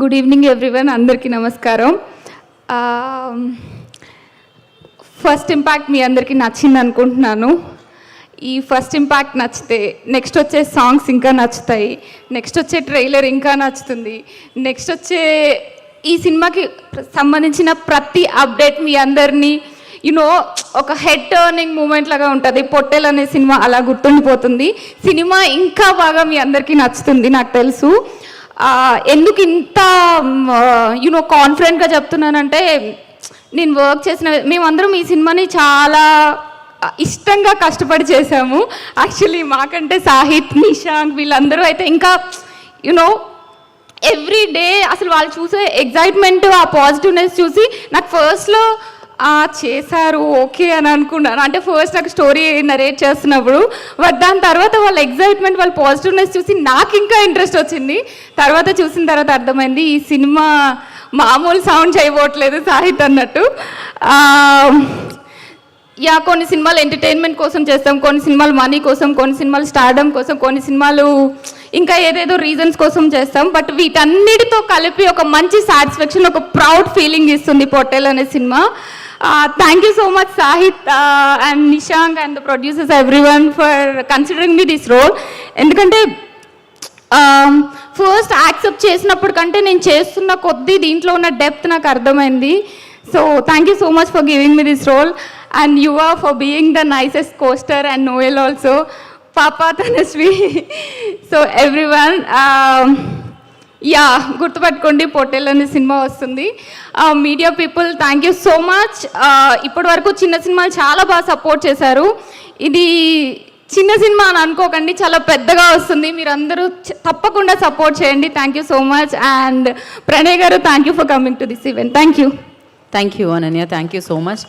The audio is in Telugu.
గుడ్ ఈవినింగ్ ఎవ్రీవన్ అందరికీ నమస్కారం. ఫస్ట్ ఇంపాక్ట్ మీ అందరికీ నచ్చింది అనుకుంటున్నాను. ఈ ఫస్ట్ ఇంపాక్ట్ నచ్చితే నెక్స్ట్ వచ్చే సాంగ్స్ ఇంకా నచ్చుతాయి. నెక్స్ట్ వచ్చే ట్రైలర్ ఇంకా నచ్చుతుంది. నెక్స్ట్ వచ్చే ఈ సినిమాకి సంబంధించిన ప్రతి అప్డేట్ మీ అందరినీ యునో ఒక హెడ్ టర్నింగ్ మూమెంట్ లాగా ఉంటుంది. పొట్టెల్ అనే సినిమా అలా గుర్తుండిపోతుంది. సినిమా ఇంకా బాగా మీ అందరికీ నచ్చుతుంది నాకు తెలుసు. ఎందుకు ఇంత యునో కాన్ఫిడెంట్గా చెప్తున్నానంటే నేను వర్క్ చేసిన మేమందరం ఈ సినిమాని చాలా ఇష్టంగా కష్టపడి చేసాము యాక్చువల్లీ మాకంటే సాహిత్ నిషాంక్ వీళ్ళందరూ అయితే ఇంకా యునో ఎవ్రీ డే అసలు వాళ్ళు చూసే ఎగ్జైట్మెంట్ ఆ పాజిటివ్నెస్ చూసి నాకు ఫస్ట్లో చేశారు ఓకే అని అనుకున్నాను. అంటే ఫస్ట్ నాకు స్టోరీ నరేట్ చేస్తున్నప్పుడు బట్ దాని తర్వాత వాళ్ళ ఎగ్జైట్మెంట్ వాళ్ళ పాజిటివ్నెస్ చూసి నాకు ఇంకా ఇంట్రెస్ట్ వచ్చింది. తర్వాత చూసిన తర్వాత అర్థమైంది ఈ సినిమా మామూలు సౌండ్ చేయబోట్లేదు సాహిత్ అన్నట్టు. యా కొన్ని సినిమాలు ఎంటర్టైన్మెంట్ కోసం చేస్తాం కొన్ని సినిమాలు మనీ కోసం కొన్ని సినిమాలు స్టార్డమ్ కోసం కొన్ని సినిమాలు ఇంకా ఏదేదో రీజన్స్ కోసం చేస్తాం. బట్ వీటన్నిటితో కలిపి ఒక మంచి సాటిస్ఫాక్షన్ ఒక ప్రౌడ్ ఫీలింగ్ ఇస్తుంది పొట్టెల్ అనే cinema. Thank you so much Sahith and Nishank and the producers every one for considering me this role ఎందుకంటే ఫస్ట్ యాక్సెప్ట్ చేసినప్పుడు కంటే నేను చేస్తున్న కొద్దీ దీంట్లో ఉన్న డెప్త్ నాకు అర్థమైంది so thank you so much for giving me this role and you are for being the nicest costar and Noel also పాపా Tanasvi so every one yeah గుర్తుపెట్టుకోండి పొట్టేల్ అనే సినిమా వస్తుంది. Media people thank you so much ఇప్పటి వరకు చిన్న సినిమాలు చాలా బాగా సపోర్ట్ చేశారు. ఇది చిన్న సినిమా అని అనుకోకండి చాలా పెద్దగా వస్తుంది. మీరందరూ తప్పకుండా సపోర్ట్ చేయండి. Thank you so much and Pranay గారు thank you for coming to this event thank you thank you Ananya thank you so much